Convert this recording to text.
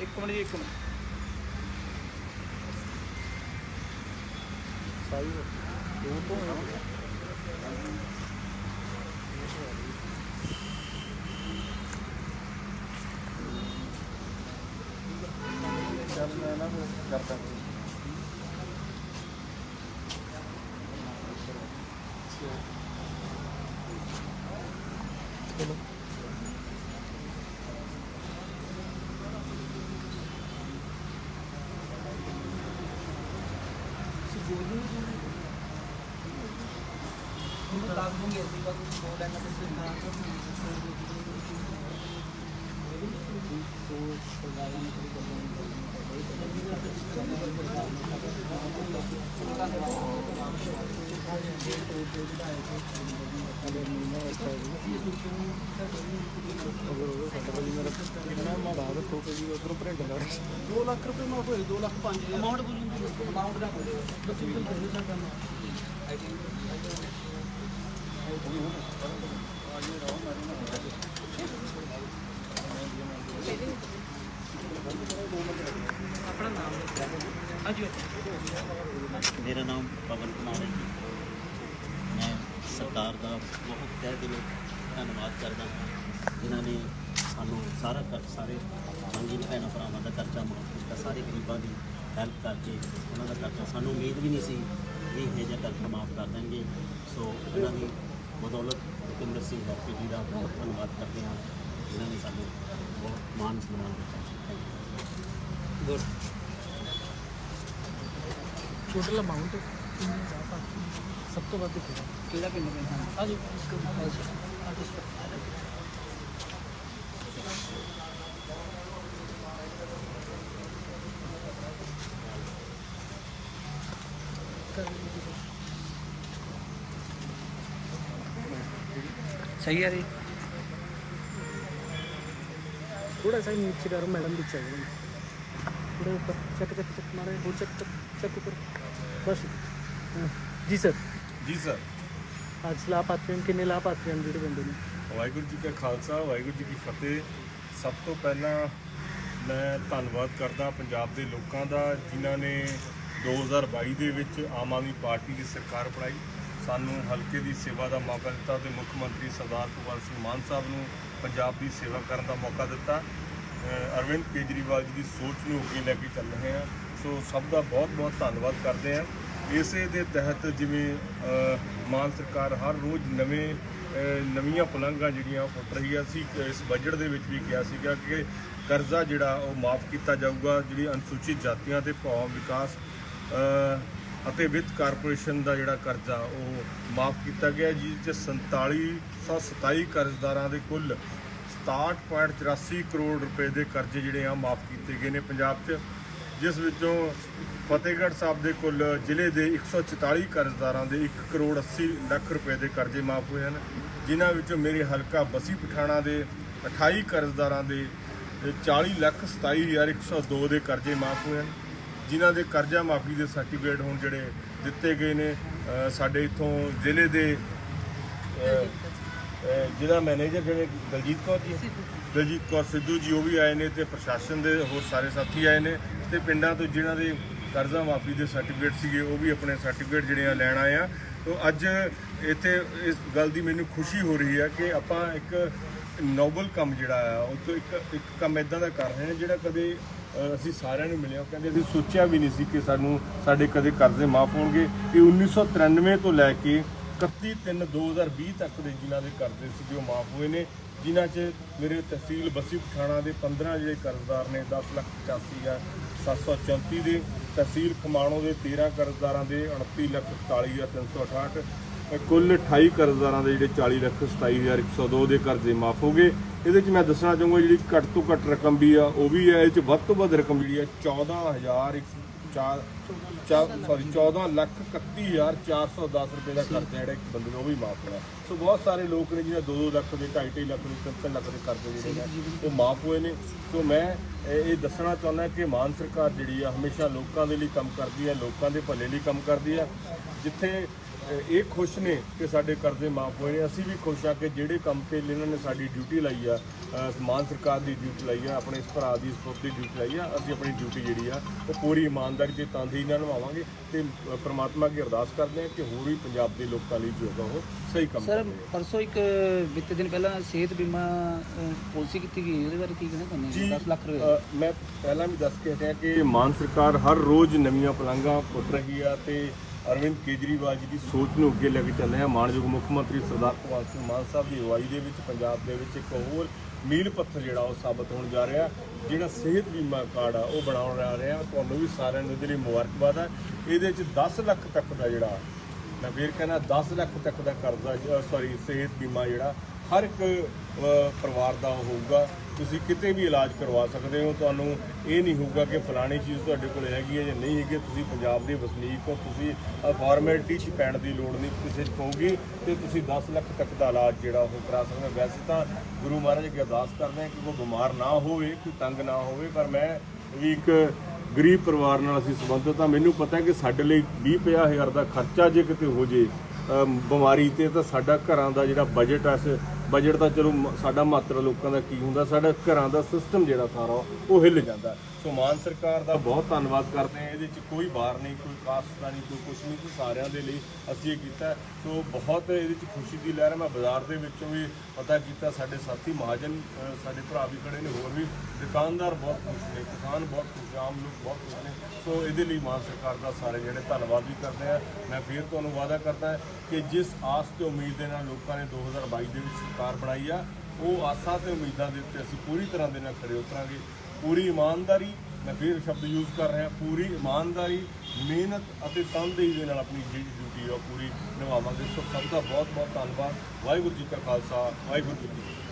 ਇੱਕ ਮਿੰਟ ਜੀ ਇੱਕ ਮਿੰਟ। ਸਾਈ ਦੋ ਤੋਂ ਚੱਲ ਮੈਂ ਨਾ ਫਿਰ ਕਰਦਾ। ਚਲੋ। ਹੁਣ ਦੱਸ ਦੂੰਗੇ ਅਸੀਂ ਕਦੋਂ ਦੋ ਲੈਣਾ ਤੇ ਸਿੱਧਾ ਕਿੰਨਾ ਮਾੜਾ ਰੱਖੋ ਕਿ ਜੀ ਉਧਰੋਂ ਪ੍ਰਿੰਟ ਕਰ 2 ਲੱਖ ਆਪਣਾ ਨਾਮ ਹਾਂਜੀ ਮੇਰਾ ਨਾਮ ਪਵਨ ਕੁਮਾਰ ਹੈ ਜੀ। ਮੈਂ ਸਰਕਾਰ ਦਾ ਬਹੁਤ ਤਹਿ ਦਿਲੋਂ ਧੰਨਵਾਦ ਕਰਦਾ ਹਾਂ। ਜਿਨ੍ਹਾਂ ਨੇ ਸਾਨੂੰ ਸਾਰਾ ਕਰ ਸਾਰੇ ਮੰਗੀ ਭੈਣਾਂ ਭਰਾਵਾਂ ਦਾ ਕਰਜ਼ਾ ਮਾਫ ਕੀਤਾ, ਸਾਰੇ ਗਰੀਬਾਂ ਦੀ ਹੈਲਪ ਕਰਕੇ ਉਹਨਾਂ ਦਾ ਕਰਜ਼ਾ। ਸਾਨੂੰ ਉਮੀਦ ਵੀ ਨਹੀਂ ਸੀ ਵੀ ਇਹ ਜਿਹਾ ਕਰਜ਼ਾ ਮਾਫ ਕਰ ਦੇਣਗੇ। ਸੋ ਇਹਨਾਂ ਦੀ ਬਦੌਲਤ ਭੁਪਿੰਦਰ ਸਿੰਘ ਹੈਪੀ ਜੀ ਦਾ ਬਹੁਤ ਧੰਨਵਾਦ ਕਰਦੇ ਹਾਂ ਜਿਨ੍ਹਾਂ ਨੇ ਸਾਨੂੰ ਬਹੁਤ ਮਾਨ ਸਨਮਾਨ ਦਿੱਤਾ thank you good total amount ਸਭ ਤੋਂ ਵੱਧ ਕਿਹੜਾ ਕਿਹੜਾ ਪਿੰਡ ਪੈਂਦਾ ਹਾਂਜੀ सही है जी थोड़ा सा ही नीचे करो मैडम भी चाहिए थोड़ा ऊपर चेक चेक चेक मारे वो चेक चेक चेक ऊपर बस हाँ। जी सर ਜੀ ਸਰ ਅੱਜ ਲਾਭਪਾਤਰੀ ਹਨ ਕਿੰਨੇ ਲਾਭਪਾਤਰੀ ਹਨ ਜਿਹੜੇ ਬੰਦੇ ਨੇ ਵਾਹਿਗੁਰੂ ਜੀ ਕਾ ਖਾਲਸਾ ਵਾਹਿਗੁਰੂ ਜੀ ਕੀ ਫਤਿਹ ਸਭ ਤੋਂ ਪਹਿਲਾਂ ਮੈਂ ਧੰਨਵਾਦ ਕਰਦਾ ਪੰਜਾਬ ਦੇ ਲੋਕਾਂ ਦਾ ਜਿਨ੍ਹਾਂ ਨੇ 2022 ਦੇ ਵਿੱਚ ਆਮ ਆਦਮੀ ਪਾਰਟੀ ਦੀ ਸਰਕਾਰ ਬਣਾਈ ਸਾਨੂੰ ਹਲਕੇ ਦੀ ਸੇਵਾ ਦਾ ਮੌਕਾ ਦਿੱਤਾ ਤੇ ਮੁੱਖ ਮੰਤਰੀ ਸਰਦਾਰ ਭਗਵੰਤ ਸਿੰਘ ਮਾਨ ਸਾਹਿਬ ਨੂੰ ਪੰਜਾਬ ਦੀ ਸੇਵਾ ਕਰਨ ਦਾ ਮੌਕਾ ਦਿੱਤਾ। ਅਰਵਿੰਦ ਕੇਜਰੀਵਾਲ ਜੀ ਦੀ ਸੋਚ ਨੂੰ ਅੱਗੇ ਲੈ ਕੇ ਚੱਲ ਰਹੇ ਹਾਂ। ਸੋ ਸਭ ਦਾ ਬਹੁਤ ਬਹੁਤ ਧੰਨਵਾਦ ਕਰਦੇ ਹਾਂ। ਇਸੇ ਦੇ ਤਹਿਤ ਜਿਵੇਂ ਮਾਨ ਸਰਕਾਰ ਹਰ ਰੋਜ਼ ਨਵੇਂ ਨਵੀਆਂ ਪਲੰਘਾਂ ਜਿਹੜੀਆਂ ਉਹ ਰਹੀਆਂ ਸੀ, ਇਸ ਬਜਟ ਦੇ ਵਿੱਚ ਵੀ ਕਿਹਾ ਸੀਗਾ ਕਿ ਕਰਜ਼ਾ ਜਿਹੜਾ ਉਹ ਮਾਫ ਕੀਤਾ ਜਾਊਗਾ, ਜਿਹੜੀ ਅਨੁਸੂਚਿਤ ਜਾਤੀਆਂ ਤੇ ਭੌ ਵਿਕਾਸ ਅਤੇ ਵਿੱਤ ਕਾਰਪੋਰੇਸ਼ਨ ਦਾ ਜਿਹੜਾ ਕਰਜ਼ਾ ਉਹ ਮਾਫ ਕੀਤਾ ਗਿਆ ਜਿਸ 'ਚ 4727 ਕਰਜ਼ਦਾਰਾਂ ਦੇ ਕੁੱਲ 67.84 ਕਰੋੜ ਰੁਪਏ ਦੇ ਕਰਜ਼ੇ ਜਿਹੜੇ ਆ, ਮਾਫ ਕੀਤੇ ਗਏ ਨੇ ਪੰਜਾਬ 'ਚ, ਜਿਸ ਵਿੱਚੋਂ ਫਤਿਹਗੜ੍ਹ ਸਾਹਿਬ ਦੇ ਕੁੱਲ ਜ਼ਿਲ੍ਹੇ ਦੇ 144 ਕਰਜ਼ਦਾਰਾਂ ਦੇ 1 ਕਰੋੜ 80 ਲੱਖ ਰੁਪਏ ਦੇ ਕਰਜ਼ੇ ਮਾਫ ਹੋਏ ਹਨ, ਜਿਨ੍ਹਾਂ ਵਿੱਚੋਂ ਮੇਰੇ ਹਲਕਾ ਬਸੀ ਪਠਾਣਾ ਦੇ 28 ਕਰਜ਼ਦਾਰਾਂ ਦੇ 40 ਲੱਖ 27102 ਦੇ ਕਰਜ਼ੇ ਮਾਫ ਹੋਏ ਹਨ। ਜਿਨ੍ਹਾਂ ਦੇ ਕਰਜ਼ਾ ਮਾਫੀ ਦੇ ਸਰਟੀਫਿਕੇਟ ਹੁਣ ਜਿਹੜੇ ਦਿੱਤੇ ਗਏ ਨੇ ਸਾਡੇ ਇਥੋਂ ਜ਼ਿਲ੍ਹੇ ਦੇ ਜ਼ਿਲ੍ਹਾ ਮੈਨੇਜਰ ਜਿਹੜੇ ਦਲਜੀਤ ਕੌਰ ਜੀ ਦਲਜੀਤ ਕੌਰ ਸਿੱਧੂ ਜੀ ਉਹ ਵੀ ਆਏ ਨੇ ਤੇ ਪ੍ਰਸ਼ਾਸਨ ਦੇ ਹੋਰ ਸਾਰੇ ਸਾਥੀ ਆਏ ਨੇ ਤੇ ਪਿੰਡਾਂ ਤੋਂ ਜਿਨ੍ਹਾਂ ਦੇ ਕਰਜ਼ਾ ਮਾਫੀ ਦੇ ਸਰਟੀਫਿਕੇਟ ਸੀਗੇ ਉਹ ਵੀ ਆਪਣੇ ਸਰਟੀਫਿਕੇਟ ਜਿਹੜੇ ਆ ਲੈਣ ਆਏ ਆ। ਤੋਂ ਅੱਜ ਇੱਥੇ ਇਸ ਗੱਲ ਦੀ ਮੈਨੂੰ ਖੁਸ਼ੀ ਹੋ ਰਹੀ ਹੈ ਕਿ ਆਪਾਂ ਇੱਕ ਨੋਬਲ ਕੰਮ ਜਿਹੜਾ ਆ ਉਹ ਤੋਂ ਇੱਕ ਇੱਕ ਕੰਮ ਇਦਾਂ ਦਾ ਕਰ ਰਹੇ ਹਾਂ ਜਿਹੜਾ ਕਦੇ ਅਸੀਂ ਸਾਰਿਆਂ ਨੂੰ ਮਿਲਿਆ। ਕਹਿੰਦੇ ਅਸੀਂ ਸੋਚਿਆ ਵੀ ਨਹੀਂ ਸੀ ਕਿ ਸਾਨੂੰ, ਸਾਡੇ ਕਦੇ ਕਰਜ਼ੇ ਮਾਫ ਹੋਣਗੇ। ਇਹ 1993 ਤੋਂ ਲੈ ਕੇ 31 3 2020 ਤੱਕ ਦੇ ਜਿਨ੍ਹਾਂ ਦੇ ਕਰਜ਼ੇ ਸੀਗੇ ਉਹ ਮਾਫ ਹੋਏ ਨੇ, ਜਿਨ੍ਹਾਂ 'ਚ ਮੇਰੇ ਤਹਿਸੀਲ ਬੱਸੀ ਪਠਾਣਾ ਦੇ 15 ਜਿਹੜੇ ਕਰਜ਼ਦਾਰ ਨੇ 10 ਲੱਖ 85 ਹਜ਼ਾਰ 734 ਦੇ, ਤਹਿਸੀਲ ਖਮਾਣੋ ਦੇ 13 ਕਰਜ਼ਦਾਰਾਂ ਦੇ 29 ਲੱਖ 41 ਹਜ਼ਾਰ 368 ਇਹ ਕੁੱਲ 28 ਕਰਜ਼ਦਾਰਾਂ ਦੇ ਜਿਹੜੇ 40 ਲੱਖ 27 ਹਜ਼ਾਰ 102 ਦੇ ਕਰਜ਼ੇ ਮਾਫ ਹੋ ਗਏ। ਇਹਦੇ 'ਚ ਮੈਂ ਦੱਸਣਾ ਚਾਹੂੰਗਾ, ਜਿਹੜੀ ਘੱਟ ਤੋਂ ਘੱਟ ਰਕਮ ਵੀ ਆ, ਉਹ ਵੀ ਹੈ ਇਹ 'ਚ ਵੱਧ ਤੋਂ ਵੱਧ ਰਕਮ ਜਿਹੜੀ ਆ 14000 ਚਾਰ ਸੌਰੀ 14 ਲੱਖ 31410 ਰੁਪਏ ਦਾ ਕਰਜ਼ਾ ਜਿਹੜਾ ਇੱਕ ਬੰਦੇ ਨੂੰ ਉਹ ਵੀ ਮਾਫ ਹੋਇਆ। ਸੋ ਬਹੁਤ ਸਾਰੇ ਲੋਕ ਨੇ ਜਿਹਨਾਂ 2-2 ਲੱਖ ਦੇ 2.5 ਲੱਖ ਦੇ 3 ਲੱਖ ਦੇ ਕਰਜ਼ੇ ਜਿਹੜੇ ਨੇ, ਉਹ ਮਾਫ ਹੋਏ ਨੇ। ਸੋ ਮੈਂ ਇਹ ਦੱਸਣਾ ਚਾਹੁੰਦਾ ਕਿ ਮਾਨ ਸਰਕਾਰ ਜਿਹੜੀ ਆ, ਹਮੇਸ਼ਾ ਲੋਕਾਂ ਦੇ ਲਈ ਕੰਮ ਕਰਦੀ ਹੈ ਲੋਕਾਂ ਦੇ ਭਲੇ ਲਈ ਕੰਮ ਕਰਦੀ ਹੈ ਜਿੱਥੇ ਇਹ ਖੁਸ਼ ਨੇ ਕਿ ਸਾਡੇ ਕਰਜ਼ੇ ਮਾਫ ਹੋਏ ਨੇ। ਅਸੀਂ ਵੀ ਖੁਸ਼ ਆ ਕਿ ਜਿਹੜੇ ਕੰਮ ਤੇ ਇਹਨਾਂ ਨੇ ਸਾਡੀ ਡਿਊਟੀ ਲਾਈ ਆ ਅਹ ਮਾਨ ਸਰਕਾਰ ਦੀ ਡਿਊਟੀ ਲਾਈ ਆ ਆਪਣੇ ਇਸ ਭਰਾ ਦੀ ਸਪੋਰਟ ਦੀ ਡਿਊਟੀ ਲਾਈ ਆ ਅਸੀਂ ਆਪਣੀ ਡਿਊਟੀ ਜਿਹੜੀ ਆ ਉਹ ਪੂਰੀ ਇਮਾਨਦਾਰੀ ਤੇ ਤਨਦੇਹੀ ਨਾਲ ਨਿਭਾਵਾਂਗੇ ਤੇ ਪ੍ਰਮਾਤਮਾ ਅੱਗੇ ਅਰਦਾਸ ਕਰਦੇ ਆ ਕਿ ਹੋਰ ਵੀ ਪੰਜਾਬ ਦੇ ਲੋਕਾਂ ਲਈ ਜੋ ਉਹ ਸਹੀ ਕੰਮ ਸਰ ਪਰਸੋਂ ਇੱਕ ਬੀਤੇ ਦਿਨ ਪਹਿਲਾਂ ਸਿਹਤ ਬੀਮਾ ਪਾਲਿਸੀ ਕੀਤੀ ਗਈ ਉਹਦੇ ਬਾਰੇ ਕੀ ਕਹਿਣਾ ਚਾਹੁੰਦੇ 10 ਲੱਖ ਰੁਪਏ। ਮੈਂ ਪਹਿਲਾਂ ਵੀ ਦੱਸ ਕੇ ਹਟਿਆ ਕਿ ਮਾਨ ਸਰਕਾਰ ਹਰ ਰੋਜ਼ ਨਵੀਆਂ ਪਲਾਂਘਾਂ ਪੁੱਟ ਰਹੀ ਆ ਤੇ ਅਰਵਿੰਦ ਕੇਜਰੀਵਾਲ ਜੀ ਦੀ ਸੋਚ ਨੂੰ ਅੱਗੇ ਲੈ ਕੇ ਚੱਲ ਰਿਹਾ ਮਾਨਯੋਗ ਮੁੱਖ ਮੰਤਰੀ ਸਰਦਾਰ ਭਗਵੰਤ ਸਿੰਘ ਮਾਨ ਸਾਹਿਬ ਦੀ ਅਗਵਾਈ ਦੇ ਵਿੱਚ ਪੰਜਾਬ ਦੇ ਵਿੱਚ ਇੱਕ ਹੋਰ ਮੀਲ ਪੱਥਰ ਜਿਹੜਾ ਉਹ ਸਾਬਤ ਹੋਣ ਜਾ ਰਿਹਾ, ਜਿਹੜਾ ਸਿਹਤ ਬੀਮਾ ਕਾਰਡ ਆ, ਉਹ ਬਣਾਉਣ ਜਾ ਰਿਹਾ। ਤੁਹਾਨੂੰ ਵੀ ਸਾਰਿਆਂ ਨੂੰ ਇਹਦੇ ਲਈ ਮੁਬਾਰਕਬਾਦ ਹੈ ਇਹਦੇ ਵਿੱਚ 10 ਲੱਖ ਤੱਕ ਦਾ ਜਿਹੜਾ, ਮੈਂ ਫੇਰ ਕਹਿੰਦਾ 10 ਲੱਖ ਤੱਕ ਦਾ ਕਰਜ਼ਾ ਸੌਰੀ ਸਿਹਤ ਬੀਮਾ ਜਿਹੜਾ ਹਰ ਇੱਕ ਪਰਿਵਾਰ ਦਾ ਹੋਊਗਾ। ਤੁਸੀਂ ਕਿਤੇ ਵੀ ਇਲਾਜ ਕਰਵਾ ਸਕਦੇ ਹੋ। ਤੁਹਾਨੂੰ ਇਹ ਨਹੀਂ ਹੋਊਗਾ ਕਿ ਫਲਾਣੀ ਚੀਜ਼ ਤੁਹਾਡੇ ਕੋਲ ਹੈਗੀ ਹੈ ਜਾਂ ਨਹੀਂ ਹੈਗੀ। ਤੁਸੀਂ ਪੰਜਾਬ ਦੇ ਵਸਨੀਕ ਹੋ। ਤੁਸੀਂ ਫਾਰਮੈਲਿਟੀ 'ਚ ਪੈਣ ਦੀ ਲੋੜ ਨਹੀਂ। ਕਿਸੇ 'ਚ ਪਊਗੀ ਤੇ ਤੁਸੀਂ 10 ਲੱਖ ਤੱਕ ਦਾ ਇਲਾਜ ਜਿਹੜਾ ਉਹ ਕਰਾ ਸਕਦੇ ਹੋ। ਵੈਸੇ ਤਾਂ ਗੁਰੂ ਮਹਾਰਾਜ ਅੱਗੇ ਅਰਦਾਸ ਕਰਦੇ ਹਾਂ ਕਿ ਕੋਈ ਬਿਮਾਰ ਨਾ ਹੋਵੇ, ਕੋਈ ਤੰਗ ਨਾ ਹੋਵੇ। ਪਰ ਮੈਂ ਵੀ ਇੱਕ ਗਰੀਬ ਪਰਿਵਾਰ ਨਾਲ ਅਸੀਂ ਸੰਬੰਧਿਤ ਹਾਂ। ਮੈਨੂੰ ਪਤਾ ਕਿ ਸਾਡੇ ਲਈ 20 ਹਜ਼ਾਰ ਦਾ ਖਰਚਾ ਜੇ ਕਿਤੇ ਹੋ ਜੇ ਬਿਮਾਰੀ ਤੇ ਤਾਂ ਸਾਡਾ ਘਰਾਂ ਦਾ ਜਿਹੜਾ ਬਜਟ ਆ ਬਜਟ ਤਾਂ ਚਲੋ ਮ- ਸਾਡਾ ਮਾਤਰਾ ਲੋਕਾਂ ਦਾ ਕੀ ਹੁੰਦਾ, ਸਾਡਾ ਘਰਾਂ ਦਾ ਸਿਸਟਮ ਜਿਹੜਾ ਸਾਰਾ ਉਹ ਹਿੱਲ ਜਾਂਦਾ। ਸੋ ਮਾਨ ਸਰਕਾਰ ਦਾ ਬਹੁਤ ਧੰਨਵਾਦ ਕਰਦੇ ਹਾਂ। ਇਹਦੇ 'ਚ ਕੋਈ ਬਾਰ ਨਹੀਂ, ਕੋਈ ਕਾਸਟ ਦਾ ਨਹੀਂ, ਕੋਈ ਕੁਛ ਨਹੀਂ। ਕੋਈ ਸਾਰਿਆਂ ਦੇ ਲਈ ਅਸੀਂ ਇਹ ਕੀਤਾ। ਸੋ ਬਹੁਤ ਇਹਦੇ 'ਚ ਖੁਸ਼ੀ ਦੀ ਲਹਿਰ ਹੈ। ਮੈਂ ਬਾਜ਼ਾਰ ਦੇ ਵਿੱਚੋਂ ਵੀ ਪਤਾ ਕੀਤਾ, ਸਾਡੇ ਸਾਥੀ ਮਹਾਜਨ ਸਾਡੇ ਭਰਾ ਵੀ ਖੜੇ ਨੇ, ਹੋਰ ਵੀ ਦੁਕਾਨਦਾਰ ਬਹੁਤ ਖੁਸ਼ ਨੇ, ਕਿਸਾਨ ਬਹੁਤ ਖੁਸ਼ ਆਮ ਲੋਕ ਬਹੁਤ ਖੁਸ਼ ਨੇ। ਸੋ ਇਹਦੇ ਲਈ ਮਾਨ ਸਰਕਾਰ ਦਾ ਸਾਰੇ ਜਿਹੜੇ ਧੰਨਵਾਦ ਵੀ ਕਰਦੇ ਆ ਮੈਂ ਫਿਰ ਤੁਹਾਨੂੰ ਵਾਅਦਾ ਕਰਦਾ ਕਿ ਜਿਸ ਆਸ ਤੇ ਉਮੀਦ ਦੇ ਨਾਲ ਲੋਕਾਂ ਨੇ 2022 ਦੇ ਵਿੱਚ ਸਰਕਾਰ ਬਣਾਈ ਆ, ਉਹ ਆਸਾਂ ਤੇ ਉਮੀਦਾਂ ਦੇ ਉੱਤੇ ਅਸੀਂ ਪੂਰੀ ਤਰ੍ਹਾਂ ਦੇ ਨਾਲ ਖੜੇ ਉਤਰਾਂਗੇ। ਪੂਰੀ ਇਮਾਨਦਾਰੀ, ਮੈਂ ਫਿਰ ਸ਼ਬਦ ਯੂਜ਼ ਕਰ ਰਿਹਾ, ਪੂਰੀ ਇਮਾਨਦਾਰੀ, ਮਿਹਨਤ ਅਤੇ ਤਨਦੇਹੀ ਦੇ ਨਾਲ ਆਪਣੀ ਜਿਹੜੀ ਡਿਊਟੀ ਆ ਉਹ ਪੂਰੀ ਨਿਭਾਵਾਂਗੇ। ਸੋ ਸਭ ਦਾ ਬਹੁਤ ਬਹੁਤ ਧੰਨਵਾਦ। ਵਾਹਿਗੁਰੂ ਜੀ ਕਾ ਖਾਲਸਾ, ਵਾਹਿਗੁਰੂ ਜੀ ਕੀ ਫਤਿਹ।